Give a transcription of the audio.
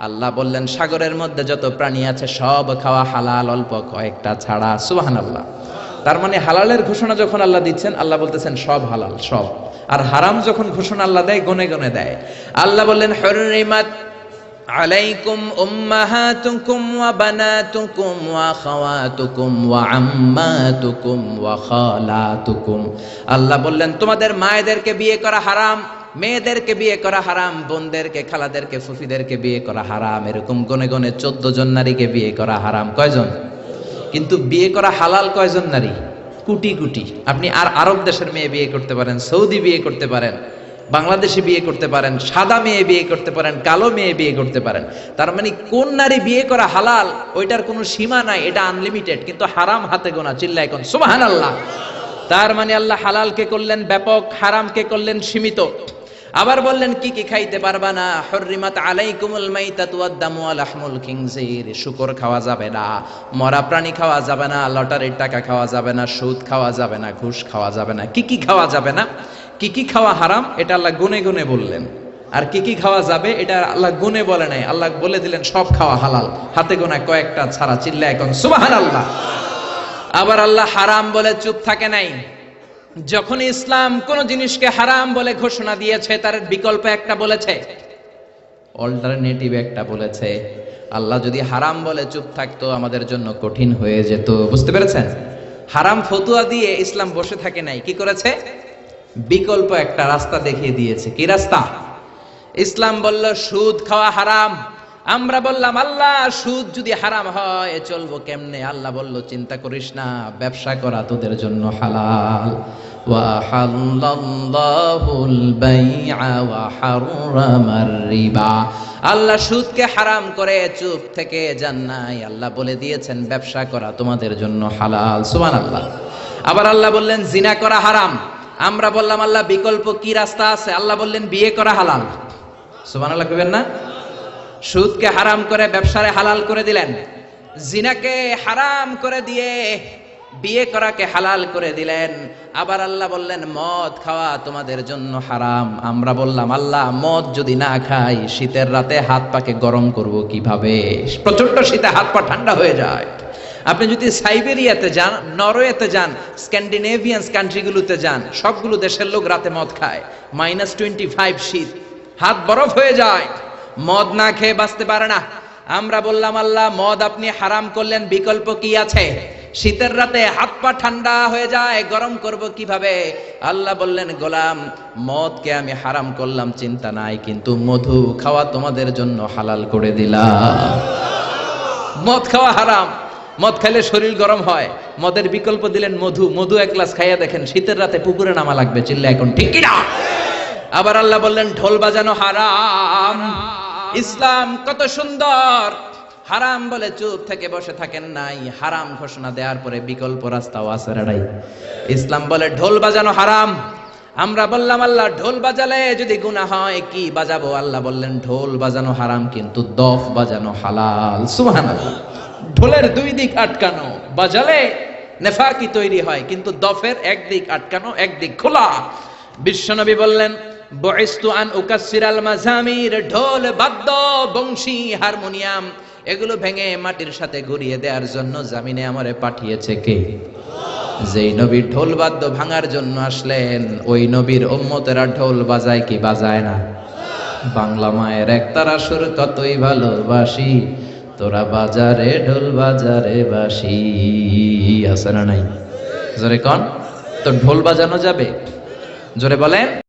আল্লাহ বললেন সাগরের মধ্যে যত প্রাণী আছে সব খাওয়া হালাল অল্প কয়েকটা ছাড়া সুবহানাল্লাহ তার মানে হালালের ঘোষণা যখন আল্লাহ দিচ্ছেন আল্লাহ বলতেছেন সব হালাল সব আর হারাম যখন ঘোষণা আল্লাহ দেয় গনে গনে দেয় আল্লাহ বললেন হরিমাত عليكم أمهاتكم وبناتكم وأخواتكم وعماتكم وخالاتكم আল্লাহ বললেন তোমাদের মায়েদেরকে বিয়ে করা হারাম মেয়েদেরকে বিয়ে করা হারাম, বোনদেরকে, খালাদেরকে, ফুফিদেরকে বিয়ে করা হারাম, এরকম গনে গনে চোদ্দ জন নারীকে বিয়ে করা হারাম। কয়জন? কিন্তু বিয়ে করা হালাল কয়জন নারী? কুটি কুটি। আপনি আর আরব দেশের মেয়ে বিয়ে করতে পারেন, সৌদি বিয়ে করতে পারেন, বাংলাদেশে বিয়ে করতে পারেন, সাদা মেয়ে বিয়ে করতে পারেন, কালো মেয়ে বিয়ে করতে পারেন। তার মানে কোন নারী বিয়ে করা হালাল, ওইটার কোনো সীমা নাই, এটা আনলিমিটেড কিন্তু হারাম হাতে গোনা চিল্লা এখন সুবাহান আল্লাহ তার মানে আল্লাহ হালালকে করলেন, ব্যাপক হারামকে করলেন, সীমিত। আবার বললেন, কি কি খাইতে পারবা না? হররিমাত আলাইকুমুল মাইতাতু ওয়াদ-দামু ওয়া লাহমুল খিনজির। শুকর খাওয়া যাবে না, মরা প্রাণী খাওয়া যাবে না, লটারির টাকা খাওয়া যাবে না, সুদ খাওয়া যাবে না, ঘুষ খাওয়া যাবে না। কি কি খাওয়া যাবে না? কি কি খাওয়া হারাম? এটা আল্লাহ গুনে গুনে বললেন। আর কি কি খাওয়া যাবে? এটা আল্লাহ গুনে বলে নাই। আল্লাহ বলে দিলেন, সব খাওয়া হালাল। হাতে গোনা কয়েকটা ছাড়া চিল্লা এখন সুবহানাল্লাহ। আবার আল্লাহ হারাম বলে চুপ থাকে নাই। যখন ইসলাম কোন জিনিসকে হারাম বলে ঘোষণা দিয়েছে, তার বিকল্প একটা বলেছে। অল্টারনেটিভ একটা বলেছে। আল্লাহ যদি হারাম বলে চুপ থাকতো, আমাদের জন্য কঠিন হয়ে যেত। বুঝতে পেরেছেন? হারাম ফতুয়া দিয়ে ইসলাম বসে থাকে নাই। কি করেছে? বিকল্প একটা রাস্তা দেখিয়ে দিয়েছে। কি রাস্তা? ইসলাম বলল, সুদ খাওয়া হারাম। আমরা বললাম, আল্লাহ, সুদ যদি হারাম হয় চলবো কেমনে? আল্লাহ বলল, চিন্তা করিস না, ব্যবসা করা তোদের জন্য হালাল। আল্লাহ সুদকে হারাম করে চুপ থেকে যান নাই। আল্লাহ বলে দিয়েছেন, ব্যবসা করা তোমাদের জন্য হালাল। সুবহানাল্লাহ। আবার আল্লাহ বললেন, জিনা করা হারাম। আমরা বললাম, আল্লাহ, বিকল্প কি রাস্তা আছে? আল্লাহ বললেন, বিয়ে করা হালাল। সুবহানাল্লাহ কইবেন না? সুদকে হারাম করে, ব্যবসারে হালাল করে দিলেন। জিনাকে হারাম করে দিয়ে বিয়ে করাকে হালাল করে দিলেন। আবার আল্লাহ বললেন, মদ খাওয়া তোমাদের জন্য হারাম। আমরা বললাম, আল্লাহ, মদ যদি না খাই, শীতের রাতে হাত পাকে গরম করব কীভাবে? প্রচণ্ড শীতে হাত পা ঠান্ডা হয়ে যায়। আপনি যদি সাইবেরিয়াতে যান, নরওয়েতে যান, স্ক্যান্ডিনেভিয়ান কান্ট্রিগুলোতে যান, সবগুলো দেশের লোক রাতে মদ খায়। মাইনাস টোয়েন্টি ফাইভ শীত, হাত বরফ হয়ে যায়। মদ না খেয়ে বাঁচতে পারে না। আমরা বললাম, আল্লাহ, মদ আপনি হারাম করলেন, বিকল্প কি আছে? শীতের রাতে হাত পা ঠান্ডা হয়ে যায়, গরম করব কীভাবে? আল্লাহ বললেন, গোলাম, মদকে আমি হারাম করলাম, চিন্তা নাই, কিন্তু মধু খাওয়া তোমাদের জন্য হালাল করে দিলাম। মদ খাওয়া হারাম। মদ খাইলে শরীর গরম হয়। মদের বিকল্প দিলেন মধু। মধু এক গ্লাস খাইয়া দেখেন, শীতের রাতে পুকুরে নামা লাগবে চিল্লা এখন, ঠিক কিনা? আবার আল্লাহ বললেন, ঢোল বাজানো হারাম। ইসলাম কত সুন্দর। হারাম বলে চুপ থেকে বসে থাকেন নাই। হারাম ঘোষণা দেওয়ার পরে বিকল্প রাস্তাও আছে রাড়াই ইসলাম বলে ঢোল বাজানো হারাম। আমরা বললাম, আল্লাহ, ঢোল বাজালে যদি গুনাহ হয়, কি বাজাবো? আল্লাহ বললেন, ঢোল বাজানো হারাম, কিন্তু দফ বাজানো হালাল। সুবহানাল্লাহ। ঢোলের দুই দিক আটকানো, বাজালে নেফাকি তৈরি হয়, কিন্তু দফের একদিক আটকানো একদিক খোলা। বিশ্বনবী বললেন বয়স্তু উকাসিরাল মাজামির ঢোল, বাদ্য, বংশী, হারমোনিয়াম, এগুলো ভেঙে মাটির সাথে ঘুরিয়ে দেওয়ার জন্য জামিনে আমারে পাঠিয়েছে কে? যেই নবীর ঢোল বাদ্য ভাঙার জন্য আসলেন, ওই নবীর উম্মতেরা ঢোল বাজায় কি বাজায় না? বাংলা মায়ের একতারা সুর কতই ভালোবাসি, তোরা বাজারে ঢোল বাজারে বাসি। আছে না নাই? জোরে কন, তো ঢোল বাজানো যাবে? জোরে বলেন।